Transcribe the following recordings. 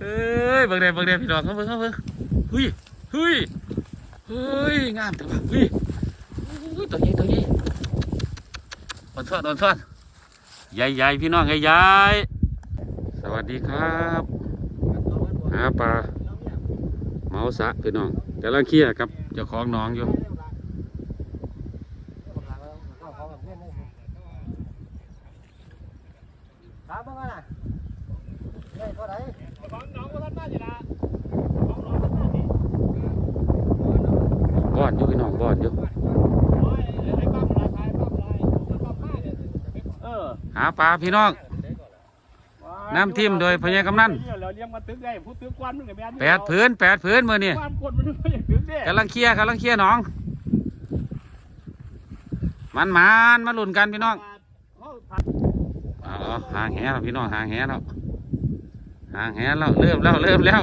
เอ้ยเบิ่งได้เบิ่งได้พี่น้องเขาเบิ่งเขาเบิ่งเฮ้ยเฮ้ยเฮ้ยงามจังวะเฮ้ยเฮ้ยตัวนี้ตัวนี้โดนซ่อนโดนซ่อนใหญ่ๆพี่น้องใหญ่ๆสวัสดีครับหาปลาเมาสะพี่น้องกำลังเคลียร์ครับเจ้าของน้องอยู่ ถามเบิ่งว่าน่ะได้เท่าไหร่ บ่อนอยู่พี่น้องบ่อนอยู่เออหาปลาพี่น้องน้ำทิ่มโดยพญากำนันเราเลี้ยงมาตึกได้ผู้ตึกกวนมึงกับแม่นแปดพื้นแปดพื้นมือนี่กวนกดมันไม่อยากตึกเด้กำลังเคลียร์กำลังเคลียร์หน้อง มันมันมาลุ่นกันพี่น้องเขาอ๋อห่างแหแล้วพี่น้องห่างแหแล้ว ห่างแหแล้วเริ่มแล้วเริ่มแล้ว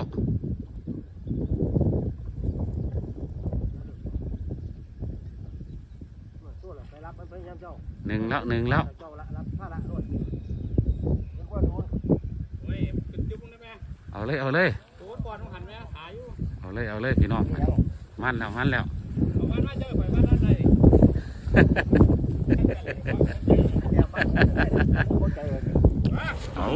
ตัวละไปรับมันไปยามเจ้าหนึ่งแล้วหนึ่งแล้วเจ้าละรับผ้าละรถยังกวนดูเฮ้ยตึกจุ๊บมึงได้ไหมเอาเลยเอาเลยตัวก่อนมึงหันไหมหาอยู่เอาเลยเอาเลยพี่น้องมันแล้วมันแล้วเอามันมาเจอข่อยมาด้านในใจเลย เอา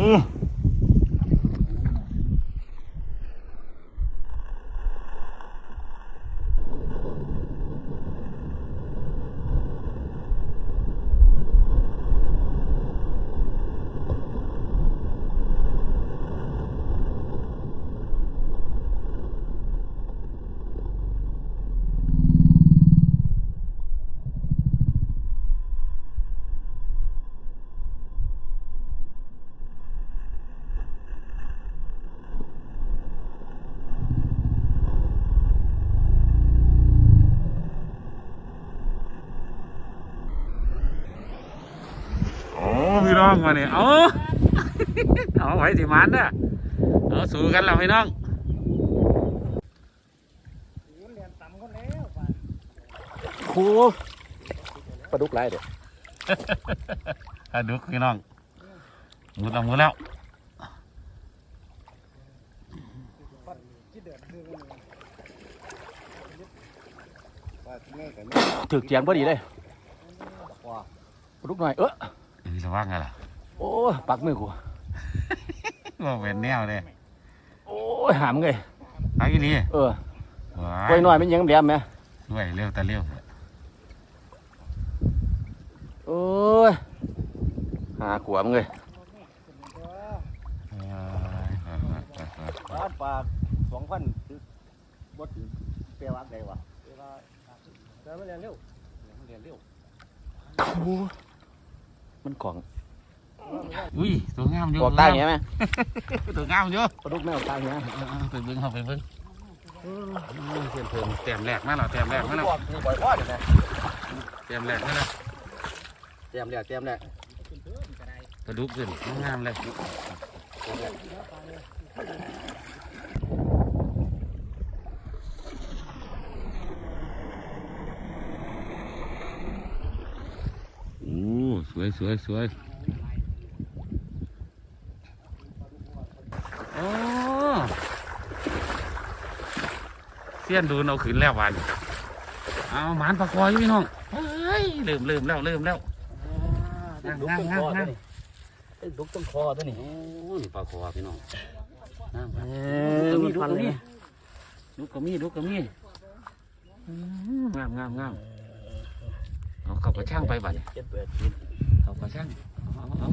โอ้พี่น้อง มาเนี่ยเอาเอาไว้สิมันเด้อเอาสู้กันแล้วพี่น้องเรียนต่ำก็แล้วครูปลาดุกไรเด้ออะดุกพี่น้องหมุดแล้วหมุดแล้วที่เดือดดึงว่าง่ายกันถึกเจียงพอดีเลยลุกหน่อยเออเอ้ยระวังไงล่ะ โอ้ยปักมือกูว่าเป็นแนวเลยโอ้ยหามเลยไอ้นี่เออว้าไว้หน่อยมันยังแหลมไหมด้วยเร็วแต่เร็วโอ้ยหาขวมเลยเอ้ยปลาปลาสองพันบดเปรี้ยวอักได้วะเวลาเดินมาเรียนเร็วเรียนเร็วโอ้ยมันกล่อง อุ้ยตัวงามอยู่กล่องใต้เงี้ยไหมตัวงามอยู่ปลาดุกแมวใต้เงี้ยเออเออไปเบิ้งเขาไปเบิ้งเออเพิ่มเพิ่มแต้มแรกมาแล้วแต้มแรกมาแล้วบอกนี่บ่อยพ่อเดี๋ยวนะแต้มแรกมาแล้วเตรียมแล้วเตรียมแล้วกระดุกขึ้นงามเลยโอ้สวยสวยสวย เสี้ยนดูนเอาขึ้นแล้ววันเอาหมานปลากอยอยู่พี่น้องเฮ้ยเริ่มเริ่มแล้วเริ่มแล้วดุกต้นคอตัวนี้ดุกต้นคอตัวนี้โอ้นี่ปลาคอพี่น้องน้ำเอครับอมีฟันเลยลูกกระมีลูกกระมีอืมงามงามงามเอาเข้ากระช่างไปบัดนี้เจ็ดแปดสิบเข้ากระช่างเอาเอาเอา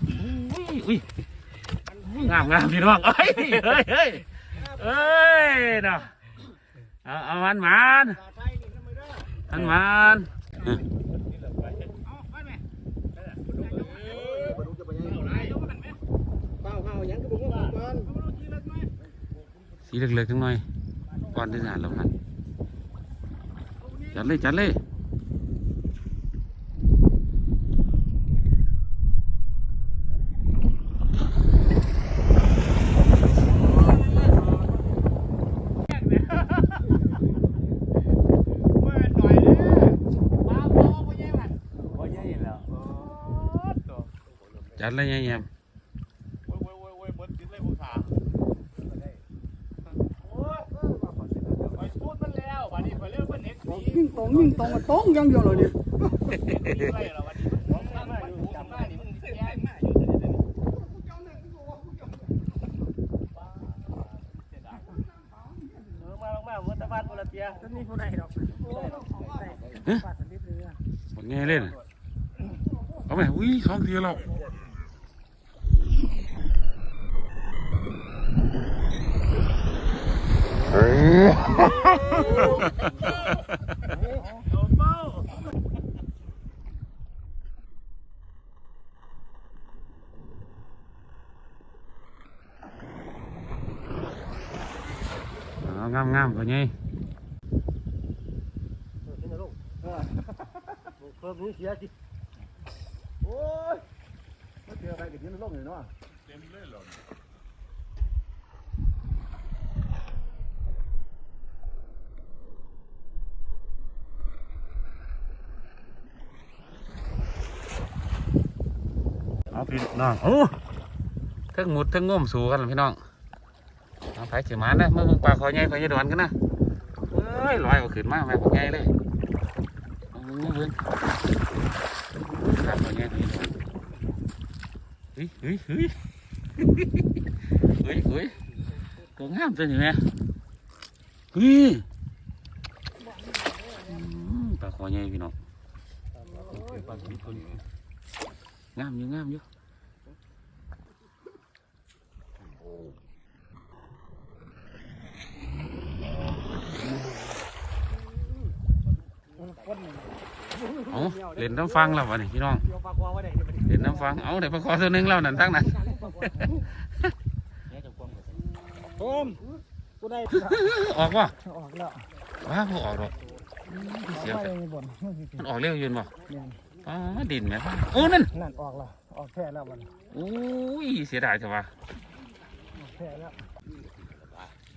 อุ้ยอุ้ยงามงามพี่น้องเอ้ยเฮ้ยเฮ้ยเอ้ยเนาะ เอาเอามันมันมันมันเออสีเล็ เลยไงครับโอ้ยโอ้ยโอ้ยโอ้ยบิดติดเลยองศาไปพูดมันแล้ววันนี้ไปเรื่องมันเน็ตดียิ่งตรงยิ่งตรงอะตรงยังเดียวเลยเนี่ยไรเหมัองาบ้ขนนี่ากเดี๋ยวเานี้เออมนบุรเตียต้นไงเล่นเอาไหมอุ้ยสองทีหรอก งามงามๆกว่าไงเพิ่มนี้เสียจิโอ้ยมาเจอไปกับยืนลงเลยเนาะเอาพี่น้องโอ้เทั้งหมุดเทั้งง่มสูกันพี่น้อง เอาไปสิมานะเมื่อมึงปลาคอใหญ่คอใหญ่ดอนกันนะเอ้ยลอยเอาขึ้นมาแม่คอใหญ่เลยเอามึงมาเบิ่งปลาคอใหญ่คอใหญ่ดอนเฮ้ยเฮ้ยเฮ้ยเฮ้ยเฮ้ยตัวงามตัวนี้แม่เฮ้ยปลาคอใหญ่พี่น้องปลาบิดคนงามอยู่ งามอยู่เอาเล่นน้ำฟังแล้ววะนี่พี่น้องเดี๋ยวปากคอไว้ได้เดี๋ยวไปเล่นน้ำฟังเอาเดี๋ยวไปขอตัวหนึงแล้วนั่นทั้งนั้นโอมผู้ใดออกวะออกแล้วว้าพอออกหรอกเสียไม่แต่ได้บ่นมันออกเร็วอยืนบ่เนี่ยอ๋อดินไหมโอ้นั่นนั่นออกแล้วออกแค่แล้วบ่นโอ้ยเสียดายจังวะออกแค่แล้ว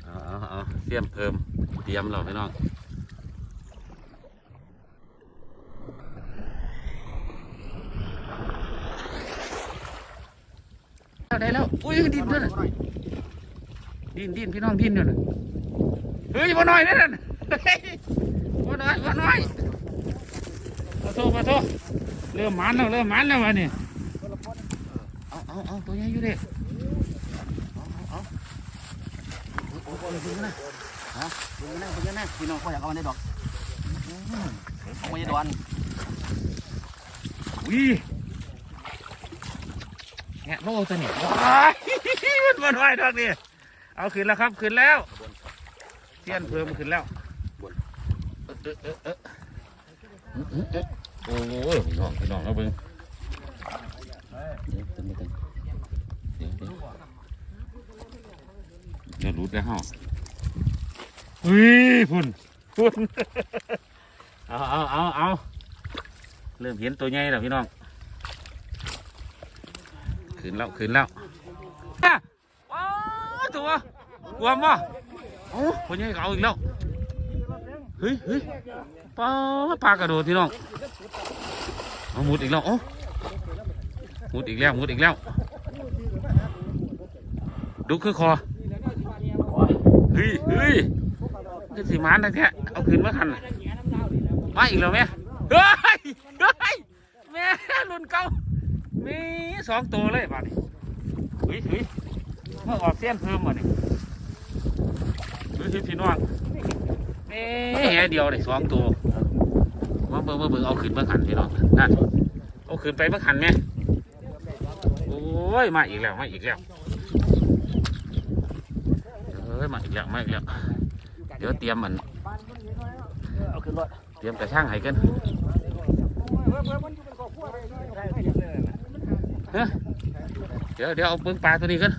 เอาเอาเอาเตรียมเพิ่มเตรียมเราพี่น้องาได้แล้วอุ้ยดินด้วยน่ะดินดินพี่น้องดินอยู่น่ะเฮ้ยบ่น้อยนั่นน่ะบ่น้อยบ่น้อยมาโทษมาโทษเริ่มมันแล้วเริ่มมันแล้ววะนี่เอาเอาเอาตัวใหญ่อยู่เด็กเอาเอาเอาโอ้โหเลยนะฮะดูนะดูนะพี่น้องก็อยากเอามันได้ดอกเอามาจะดอนวิ แงะโลตัวนี้ว้ายมันมันไหวดอกนี่เอาขึ้นแล้วครับขึ้นแล้วเทียนเพิ่มขึ้นแล้วโอ้ยพี่น้องพี่น้องเอาเบิ่งเดี๋ยวตึงตึงเดี๋ยวเดี๋ยวเดี๋ยวรุดแล้วเฮาอุ้ยพุ่นพุ่นเอาเอาเอาเอาเริ่มเห็นตัวใหญ่แล้วพี่น้อง นแล้วขึ้นแล้วอะว้าตัวกลัวมั้โอ้คนใหญ่ก็เอาอีกแล้วเฮ้ยเฮ้ยปลาปลากระโดดพี่น้องเอามุดอีกแล้วโอ้มุดอีกแล้วมุดอีกแล้ว ดูคือคอเฮ้ยเฮ้ยคือสีมันแท้เอาขึ้นมาขันมาอีกแล้วแม่เฮ้ยเฮ้ยแม่รุ่นเก่า มีสองตัวเลยบ้านี้เฮ้ยเฮ้ยเมื่อออกเส้นเพิ่มมาเนี่ยเฮ้ยเฮ้ยพี่น้องแม่แหเดียวเลยสองตัวมาเบิ่งมาเบิ่งเอาขึ้นเบิ่งหันพี่น้องนั่นเอาขึ้นไปเบิ่งหันแม่โอ้ยมาอีกแล้วมาอีกแล้วเอ้ยมาอีกแล้วมาอีกแล้วเดี๋ยวเตรียมมันเอาขึ้นรถเตรียมกระช่างให้กัน เดี๋ยวเดี๋ยวเอาเบิ้งปลาตัวนี้กัน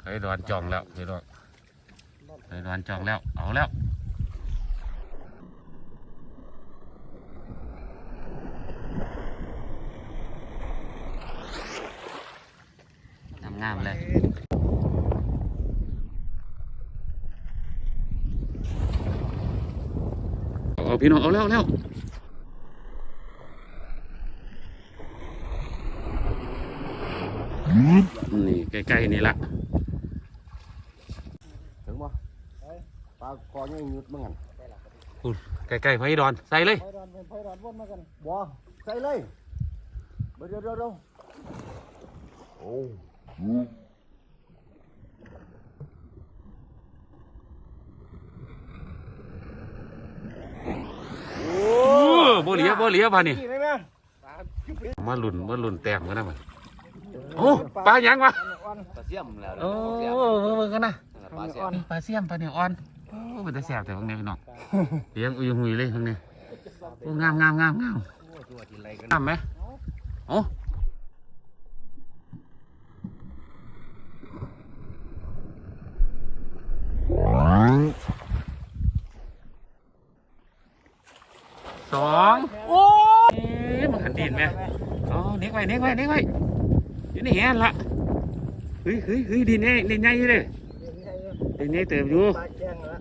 เคยดอนจองแล้วเคยดอนเคยดอนจองแล้ว เอาแล้วงามเลย เอาพี่น้องเอาแล้วเอาแล้วนี่ใกล้ๆนี่ละถึงบ่ปลาคอยังยุดมั้งกันใกล้ๆพระอิดอนใส่เลยไฟดอนเป็นไฟดอนวนมากันบ่ใส่เลยเดี๋ยวเดี๋ยวเดี๋ยวโอ้ โอ้ บ่เหลียบ่เหลียบานี่นี่ได้ไหมมาลุ่นมาลุ่นแต้มกันนะมันโอ้ปลาหยังวะอ่อนปลาเสี่ยมแล้วโอ้เบิ่งกันนะปลาเสี่ยมปลาเสี่ยมปลาเนี่ยอ่อนโอ้เป็นตาแสบแต่บางเนี่ยพี่น้องเลี้ยงอุยหุยเลยบางเนี่ยโอ้งามงามงามงามตัวที่ไรกันงามไหมโอ้ สองโอ้ยมันขันดินไหมอ๋อเน็กไว้เน็กไว้เน็กไว้อยู่ในแหนละเฮ้ยเฮ้ยเฮ้ยดินเนี่ยดินใหญ่เลยดินใหญ่เติบอยู่ปลาแกงละ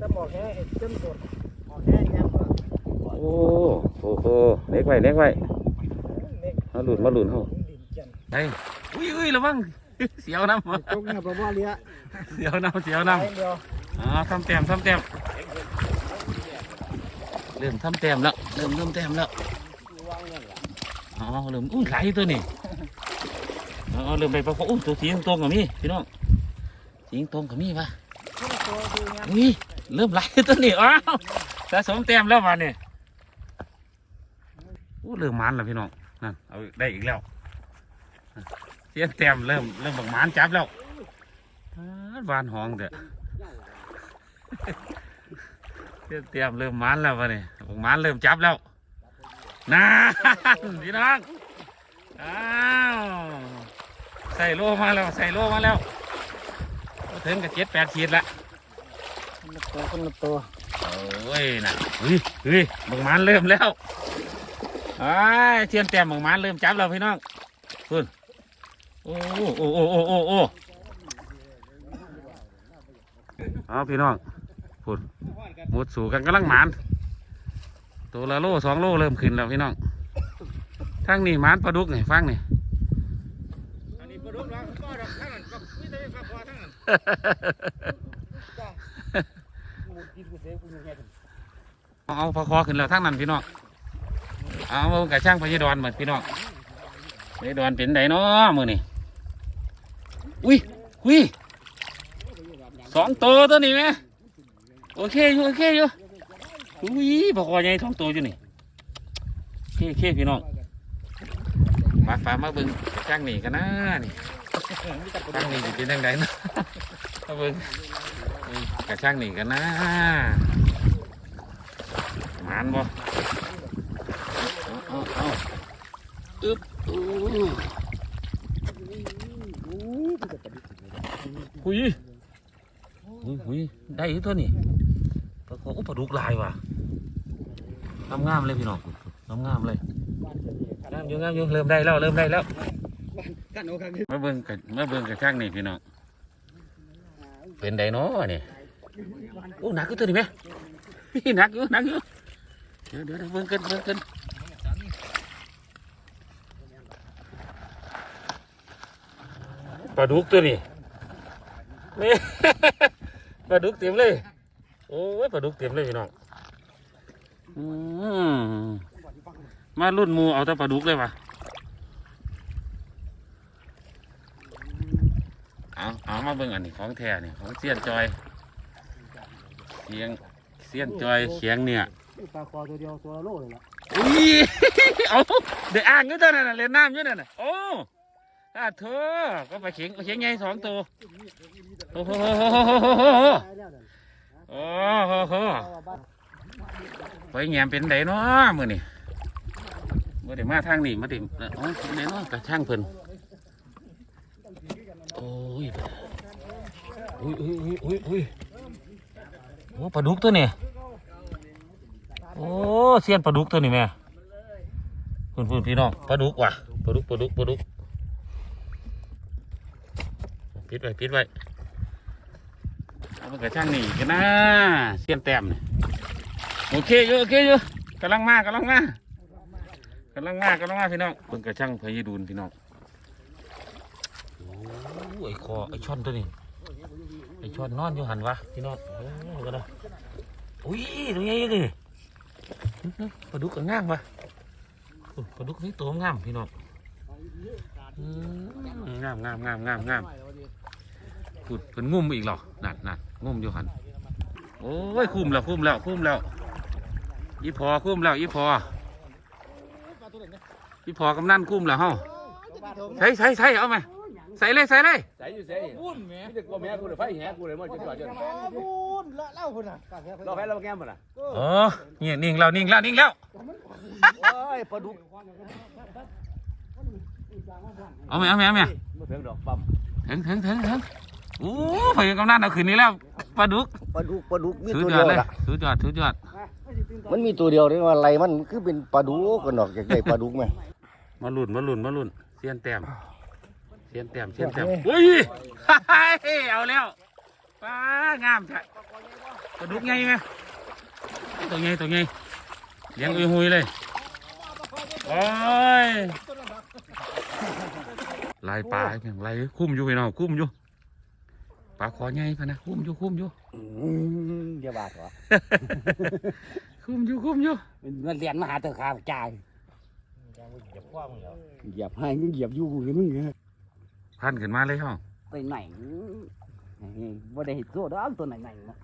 จะหมอกแห้งจนสดหมอกแห้งยังละโอ้โหโหเล็กไว้เล็กไว้เน็กมาหลุดมาหลุดเฮาดินจันไปอุ้ยอุ้ยระวังเสียวน้ำจกเนี่ยประมาณเนี้ยเสียวน้ำเสียวไปน้เดียวำอ๋อทำแต้มทำแต้ม เริ่มทำแต้มแล้ว เริ่มเริ่มแต้มแล้วอ๋อเริ่มอุ้ยไหลตัวนี่อ๋อเริ่มไปประกอบอุ้ยตัวสีตรงกับมีพี่น้องสีตรงกับมีปะตัวดูงาอุ้ยเริ่มไหลตัวนี่อ้าวสะสมแต้มแล้ววันนี้อู้เริ่มมันแล้วพี่น้องนั่นเอาได้อีกแล้วเสียแต้มเริ่มเริ่มบักหมานจับแล้ววานห้องเด้อ เสียแต้มเริ่มหมานแล้ววะนี่บักหมานเริ่มจับแล้วน่าพี่น้องอ้าวใส่โลมาแล้วใส่โลมาแล้วก็ถึงกับเจ็ดแปดขีดละคนละตัวคนละตัวโอ้ยน่ะเฮ้ยเฮ้ยบักหมานเริ่มแล้วไอ้ายเทียนแต้มบักหมานเริ่มจับแล้วพี่น้องคุณโอ้โอ้โอ้โอ้โอ้โอ้เอาพี่น้องพูด หมดสู่กันกำลังหมานตัวละโลสองโลเริ่มขึ้นแล้วพี่น้องทั้งนี่หมานปลาดุกนี่ฟังนี่อันนี้ปลาดุกแล้วก็ดอกทั้งนั้นก็มีแต่ปลาคอทั้งนั้นกูกินกูเสียกูยังไงเอาปลาคอขึ้นแล้วทั้งนั้นพี่น้องเอาเอากระช่างพญดอนเหมือนพี่น้องพญดอนเป็นไดเนาะมือนี่อุ้ยอุ้ยสองตัวตัวนี้ไหม โอเคอยู่โอเคอยู่อุ้ยปลาคอใหญ่ท้องตัวอยู่นี่โอเคโอเคพี่น้องมาฝามาเบิ่งกระช่างนี่กันนะนี่ช่างนี่จะเป็นยังไงเนาะมาเบิ่งเบิ่งกระช่างนี่กันนะหมานบ่เอาเอาเอาอึบอู้หุยหุยหุยได้อีกตัวนี่ปลาโค อุปลาดุกลายว่ะงามงามๆเลยพี่น้องงามงามๆเลยงามอยู่งามอยู่เริ่มได้แล้วเริ่มได้แล้วกันโอเคมาเบิ่งกันมาเบิ่งกันข้างนี่พี่น้องเป็นไดเนาะนี่โอ้หนักก็ตัวนี้ไหมหนักอยู่หนักอยู่เดี๋ยวเดี๋ยวเดี๋ยวเบิ่งกันเบิ่งกันปลาดุกตัวนี้นี่ปลาดุกเต็มเลย โอ้ยปลาดุกเต็มเลยพี่น้องอืมมารุ่นหมูเอาแต่ปลาดุกเลยวะเอาเอามาเบิ่งอันนี้ของแท้นี่ของเสียนจอยเสียงเสียนจอยเขียงเนี่ยปลาคอตัวเดียวตัวโลเลยละอุ้ยเอาเดี๋ยวอ่างอยู่ตัวนั่นน่ะเล่นน้ำอยู่นั่นน่ะโอ้อาเธอก็ไปเขียงเขียงใหญ่สองตัวโอ้โหตายแล้วนั่น โอ้โหเอไปแงมเป็นไดเนาะมือนี่มื่อได้มาทางนี้มาดิโอ้ยไหนเนาะกระช่างเพิ่นโอ้ยอุ้ยอุ้ยอุ้ยอุ้ยอุ้ยโอ้ปลาดุกตัวนี้โอ้เสียนปลาดุกตัวนี้แม่คุณคุณพี่น้องปลาดุกว่ะปลาดุกปลาดุกปลาดุกปิดไว้ปิดไว้ เอาไปกระช่างนี่กันนะเสียนแต้มนี่โอเคอยู่โอเคอยู่กำลังมากำลังมากำลังมากำลังมาพี่น้องเพิ่งกระช่างพยดูนพี่น้องไอ้ยคอไอช่อนตัวนี้ไอช่อนนอนอยู่หันวะพี่น้องโอ้ก็ได้อุ้ยตัวใหญ่เลยปลาดุกก็ง่ามวะโอ้ปลาดุกนี่ตัวงามพี่น้องงามงามงามงามงามุดเป็นงุ่มอีกหรอนั่นนั่นงุ่มอยู่หันโอ้ยคุ้มแล้วคุ้มแล้วคุ้มแล้วอีพอคุ้มแล้วอีพออีพอกำนันคุ้มแล้วเฮาใส่ใส่ใส่เอาไหมใส่เลยใส่เลยใส่อยู่ใส่บุญแม่ที่จะกลัวแม่กูเลยไฟแหกูเลยมันจะจอดจนบุญละเล่าพุ่นน่ะเราแพ้เราแก้มมันอะอ๋อนี่นิ่งแล้วนิ่งแล้วนิ่งแล้วโอ้ยปลาดุกเอาไหมเอาไหมเอาไหมเพียงดอกปั๊มถึงถึงถึงถึง โอ้พยกำนันเอาคืนนี้แล้วปลาดุกปลาดุกปลาดุกมีสุดตัวยอเดีดยวเลยละสุดยอดสุดยอดมันมีตัวเดียวนี่ว่าอะไรมันคือเป็นปลาดุกกันดอกอยากได้ปลาดุกไหมมาลุ่นมาลุ่นมาลุ่นเสียนแต้มเสียนแต้มเสียนแต้มอุ้ยเอาแล้วปลางามจ้ะปลาดุกไงไหมตัวไงตัวไงเลี้ยงอุยหุยเลยโอ้ยลายปลาอย่างไรคุ้มอยู่พี่น้องคุ้มอยู่ ปลาคอใหญ่พะนะคุ้มอยู่คุ้มอยู่อย่าบาดวะคุ้มอยู่คุ้มอยู่มันเรียนมาหาเตอข้าวจ่ายเหยียบให้มึงเหยียบอยู่กูมึงเนี่ยพันขึ้นมาเลยห้องไปไหนบ่ได้เห็นโซ่ดอกตัวไหนไหนมา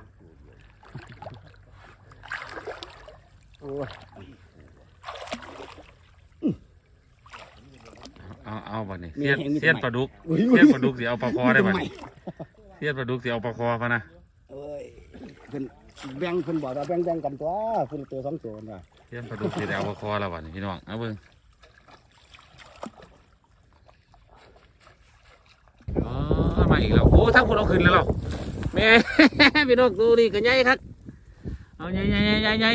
โอ้ยเอาเอาบัดนี้เสียนเสียนปลาดุกเสียนปลาดุกสิเอาปลาคอได้บัดนี้ เสียนปลาดุกสิเอาปลาคอพะนะเอ้ยเพิ่นแบ่งเพิ่นบอกว่าแบ่งแบ่งกันตัวเพิ่นตัวสองตัวน่ะเสียนปลาดุกสิได้เอาปลาคอแล้วบัดนี้พี่น้องเอาเบิ่งอ๋อมาอีกแล้วโอ้ทั้งคนเอาขึ้นแล้วเหรอแม่พี่น้องดูดิกันใหญ่ครับเอาใหญ่ใหญ่ใหญ่ใหญ่ใหญ่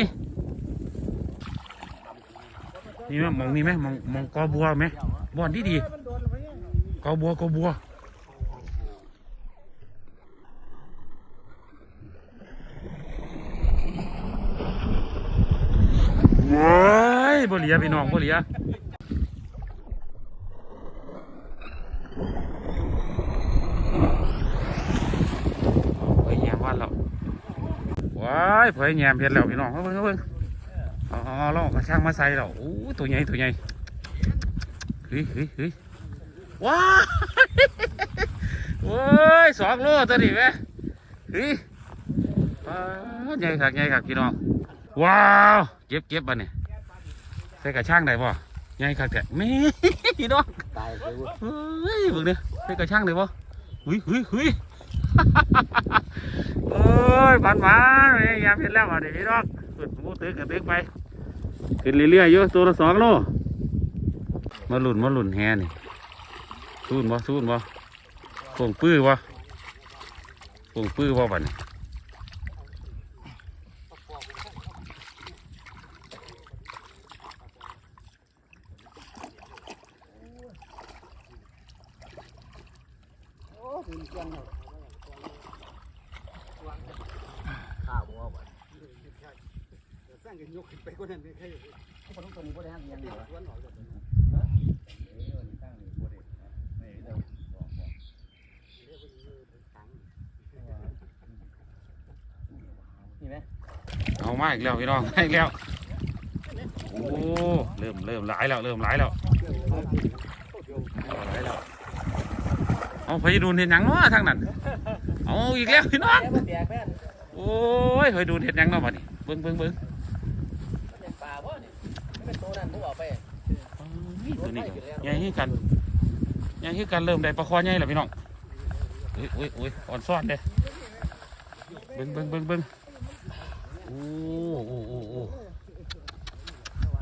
นี่ไหมมองนี่ไหมมองมองกอบัวไหมบอนที่ดีมันโดนไปยังกอบัวกอบัว ว้ายบ่เหลียพี่น้องบ่เหลียเผยแยมวันแล้วว้ายเผยแยมเพียนแล้วพี่น้องเอาเบิ่งเอาเบิ่งอาเอลองกระช่างมาใส่แล้วโอ้ตัวใหญ่ตัวใหญ่เฮ้ยเฮ้ยเฮ้ยว้ายโอ้ยสองโลตัวนี้ไหมเฮ้ยใหญ่คักใหญ่คักพี่น้องว้าว เก็บเก็บบันนี่ใส่กระช่างได้ป่ะใหญ่คักแท้แม่พี่น้องตายไปเว้ยเฮ้ยเบิ่งดิใส่กระช่างได้ป่ะหุยหุยหุยโอ้ยบานหวานๆเอ้ยยามเห็นแล้วอะนี่พี่น้องขึ้นหมูตึกกระตึกไปขึ้นเรื่อยๆอยู่ตัวละสองโลมาหลุนมาหลุนแฮนี่สู้นบ่สู้นบ่โป่งปื้อบ่โป่งปื้อบ่บัดนี้ ข้าวบ่ว่า สร้างกัน ยกขึ้นไปกว่านั้นใครคนตัวนี้บ่ได้ห้ามยังเลยสวนออกจากนี่ไหมเอามาอีกแล้วพี่น้องอีกแล้วโอ้เริ่มเริ่มหลายแล้วเริ่มหลายแล้วหลายแล้วเอาไปดูเห็นยังเนาะทางนั้นเอาอีกแล้วพี่น้องโอ้ยไปดูเห็นยังเนาะบัดนี้เบิ่งเบิ่งเบิ่ง เป็นปลาบ่นี่เป็นตัวนั้นบ่เอา ไปเฮ้ยตัวนี้ก็ใหญ่คือกันใหญ่คือกันเริ่มได้ปลาคอใหญ่แล้วพี่น้องอุ้ยอุ้ยอุ้ยอ่อนซ้อนเด้เบิ่งเบิ่งเบิ่งเบิ่งโอ้โอ้โอ้โอ้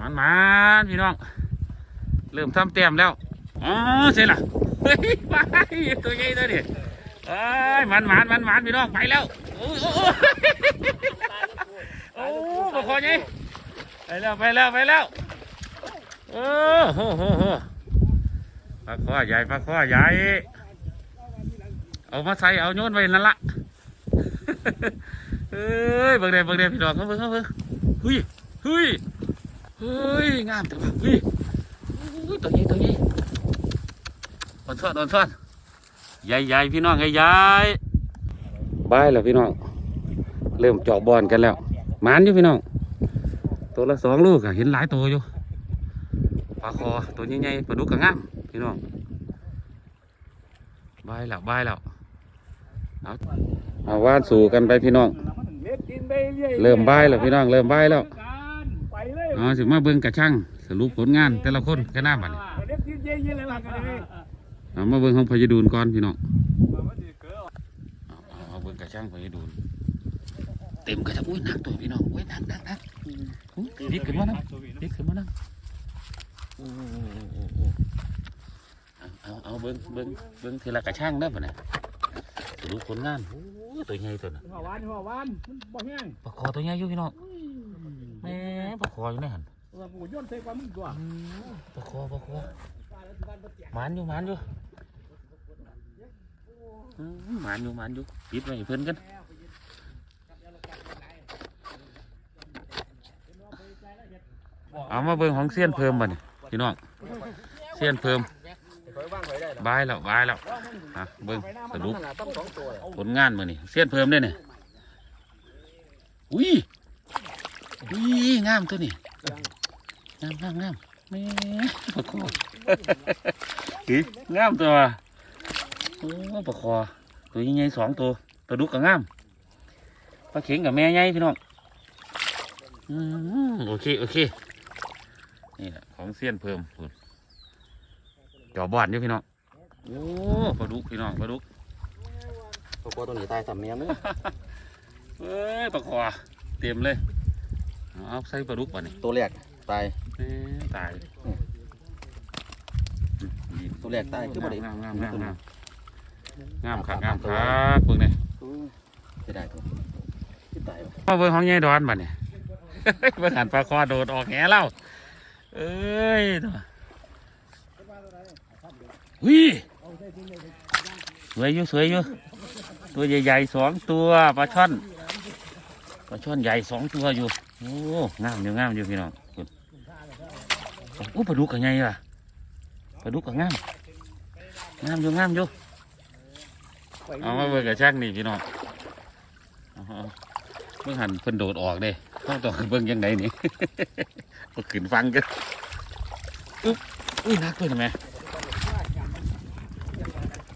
มันมันพี่น้อง เริ่มทำแต้มแล้วอ๋อใช่ล่ะเฮ้ยไปตัวใหญ่ตัวนี้เอ้ยมันมันมันมันพี่น้องไปแล้วโอ้โอ้โอ้โอ้ปลาคอใหญ่ไปแล้วไปแล้วไปแล้ว โอ้โหโหโหปลาคอใหญ่ปลาคอใหญ่ เอามาใส่เอาโยนไว้นั่นละ เอ้ยเบิ่งเด้เบิ่งเด้พี่น้องเขาเบิ่งเขาเบิ่งเฮ้ยเฮ้ยเฮ้ยงามจังวะเฮ้ยเฮ้ยตัวนี้ตัวนี้อ่อนซ่อนอ่อนซ่อนใหญ่ๆพี่น้องใหญ่ๆบายแล้วพี่น้อง เริ่มเจาะบอลกันแล้วหมานอยู่พี่น้อง ตัวละสองลูกอะเห็นหลายตัวอยู่าคอตัวใหญ่ๆปลาดุกกระงามพี่น้องบายแล้วบายแล้วเอาเอาว่านสู่กันไปพี่น้อง เริ่มบายแล้วพี่น้องเริ่มบายแล้วเอาสิมาเบิ่งกระช่างสรุปผลงาน แต่ละคนกันหน้าบัดนี้เล็น่ากันเอามาเบิ่งของพยดูนก่อนพี่น้องเอาเอาเอาเบิ่งกระช่างพยดูนเต็มกระช่างอุ้ยหนักตัวพี่น้องอุ้ยหนักหนักหนักอุ๊ยดิกขึ้นมานะดิกขึ้นมานะ เอาเอาเอาเบิ่งเบิ่งเบิ่งทีละกระช่างได้อบ่เนี่ยสรุปผลงานโอ้ยตัวใหญ่ตัวน่ะหัววานหัววานมันบ่แห้งปลาคอตัวใหญ่อยู่พี่น้องแหม่ปลาคออยู่ในหันว่ากูย้อนใส่ความมึงตัวปลาคอปลาคอหมานอยู่หมานอยู่อืมหมานอยู่หมานอยู่ปิดไว้ให้เพิ่นกันเอามาเบิ่งของเสี้ยนเพิ่มบ่นี่ พี่น้องเสี้ยนเพิ่มบายแล้วบายแล้วอะเบิ่งสรุปขนาดต้องสองตัวเลยผลงานมือนี่เสี้ยนเพิ่มได้เนี่ยอุ้ยอุ้ยงามตัวนี้งามงามงามแม่ปลาคออีงามตัวโอ้ปลาคอตัวใหญ่สองตัวปลาดุกก็งามปลาเข็งกับแม่ใหญ่พี่น้องอืมโอเคโอเค นี่แหละของเสี้ยนเพิ่มพุ่นจ่อบอนอยู่พี่น้องโอ้ปลาดุกพี่น้องปลาดุกตัวตัวนี้ตายสามเมียนึงเอ้ยปลาคอเต็มเลยเอาเอาใส่ปลาดุกป่ะนี่ตัวแรกตายเอ้ยตายตัวแรกตายคือบ่ได้งามงามงามงามงามครับงามครับเบิ่งนี่จะได้ตัวที่ตายวะมาเบิ่งของยายดอนบ่เนี่ยเบิ่งหันปลาคอโดดออกแหเล่า เอ้ยตัววิสวยอยู่สวยอยู่ตัวใหญ่ๆสองตัวปลาช่อนปลาช่อนใหญ่สองตัวอยู่โอ้งามอยู่งามอยู่พี่น้องคุณโอ้ปลาดุกกับไงล่ะปลาดุกกับงามงามอยู่งามอยู่เอามาเบิ่งกับช่างนี่พี่น้องเอาเอหันเพิ่นโดดออกเด้ต้ องต้องเบิ่งยังไงนี่ ก็ขึ้นฟังกันอุ๊บอุ้ยนักเลยนะแม่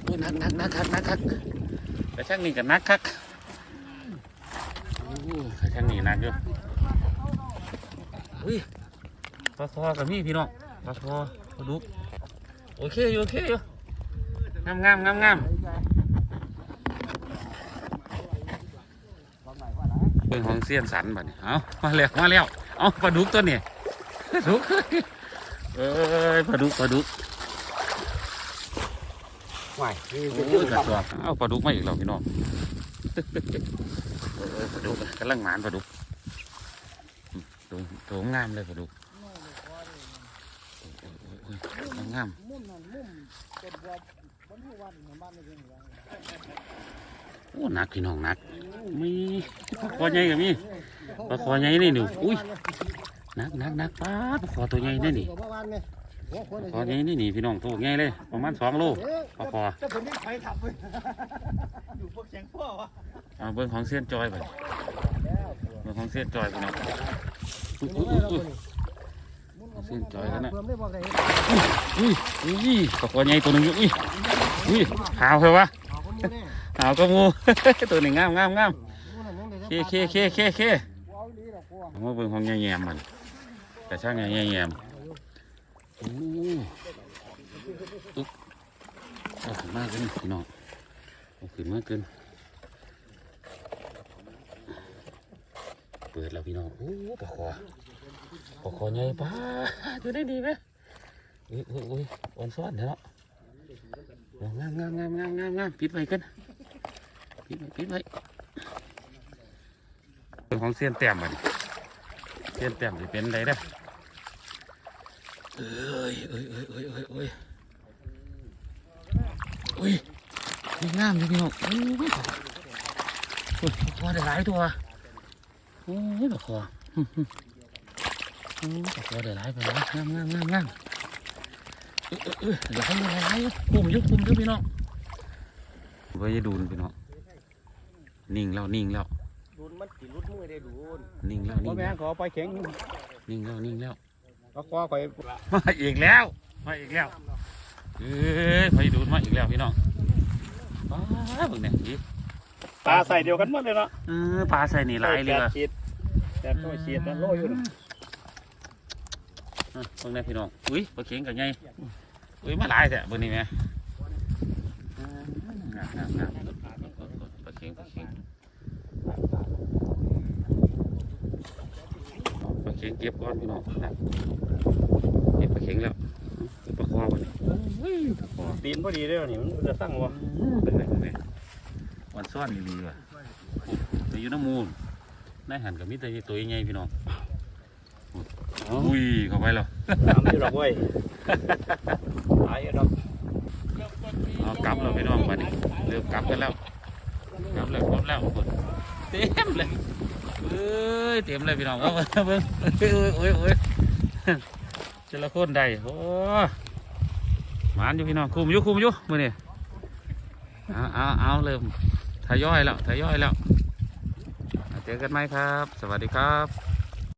อุ้ยนักนักนักคักนักคักกระช่างนี่กับนักคักอู้กระช่างนี่นักอยู่อุ้ยปลาคอกับพี่พี่น้องปลาคอปลาดุกโอเคอยู่โอเคอยู่งามงามงามงาม บิ่งของเสี้ยนสันบัดนี้เอามาแล้วมาแล้วเอาปลาดุกตัวนี้ปลาดุกเอ้ยปลาดุกปลาดุกว่ายโอ้ยกระสอบเอาปลาดุกมาอีกแล้วพี่น้องเออปลาดุกกำลังหมานปลาดุกอืมตัวตัวงามเลยปลาดุกโอ้ยโอ้ยโอ้ยงามมุ่นนั่นมุ่นเป็นวัวมันอยู่วันในบ้านนี่เอง โอ้หนักพี่น้องหนักมีปลาคอใหญ่กับมีปลาคอใหญ่นี่หนูอุ้ยหนักหนักหนักปลาปลาคอตัวใหญ่นี่นี่เนี่ยหัวคนปลาคอใหญ่นี่นี่พี่น้องตัวใหญ่เลยประมาณสองโลปลาคอจะผมไม่ใครขับเลยอยู่พวกเสียงพ่อวะเอาเบิ้งของเส้นจอยไปเบิ้งของเส้นจอยไปเนาะเส้นจอยกันนะเพิ่มได้บอกเลยอุ้ยอุ้ยปลาคอใหญ่ตัวหนึงอยู่อุ้ยอุ้ยหาวเหรอวะ เอาคนนี้แน่หาวก็งู ตัวนี้งามงามงามมูนั่นยังได้เคเคเคเคเคเอาดีหรอกกูเอามาเบิ่งของแง่แยมมันแต่ช่างแง่แยมโอ้อุ๊บเอาขึ้นมากขึ้นพี่น้องเอาขึ้นมากขึ้นเปิดแล้วพี่น้องโอ้ปลาคอปลาคอใหญ่ป้าอยู่ได้ดีไหมอุ้ยอุ้ยอุ้ยอ่อนซ้อนเถอะเนาะโอ้งามงามงามงามงามงามปิดไว้กัน ปิดไว้ปิดไว้เป็นของเสี้ยนแต้มมันเสี้ยนแต้มจะเป็นไรได้เอ้ยเอ้ยเอ้ยเอ้ยเอ้ยเอ้ยอุ้ยงามอยู่พี่น้องโอ้ยโอ้ยคอได้หลายตัวโอ้ยปลาคอโอ้ปลาคอได้หลายไปแล้วงามงามงามงามหลายหลายปุ่มยุบปุ่มยุบพี่น้องไว้ดูนพี่น้อง นิ่งแล้วนิ่งแล้วดูนมันติดรุดมือได้ดูนนิ่งแล้วพ่อนิ่งแม่แล้วขอไปเข็งนิ่งแล้วนิ่งแล้วก็คว้าคอยมาอีกแล้วมาอีกแล้วเอ้ยไฟดูดมาอีกแล้วพี่น้องว้าวเบิ่งเนี่ยอีปลาใส่เดียวกันหมดเลยเนาะเออปลาใส่นี่หลายเลยแปว่ะดขีดแต่ตัวขีดนั่นโลอยู่นะเออเบิ่งเนี่ยพี่น้อง อุ้ยปลาเข็งกับไงอุ้ยมาหลายแท้เบิ่งนี่แม่อืมงามงามงามปลาเข็งปลาเข็งปลาเข็งเก็บก่อนพี่น้องนะเก็บปลาเข็งแล้วเก็บปลาคอบ่นี่ตีนพอดีเลยนี่มันจะสั่งวะเป็นไงเป็นไงวันซ่อนดีๆว่ะตัวอยู่น้ำมูลนายหันกับมิตรตัวใหญ่ๆพี่น้องอุ้ยเข้าไปแล้วน้ำที่เราเว้ยตายแล้วเอากลับแล้วพี่น้องมาดิเริ่มกลับกันแล้วกลับแล้วกลับแล้วเต็มเลย เอ้ยเต็มเลยพี่น้องเอาเบิ้งเบิ่งโอ้ยโอ้ยโอ้ยเจละคนใดโอ้หมานอยู่พี่น้องคุมอยู่คุมอยู่มือนี่เอาเอาเอาเริ่มทยอยแล้วทยอยแล้วเจอกันไหมครับ สวัสดีครับ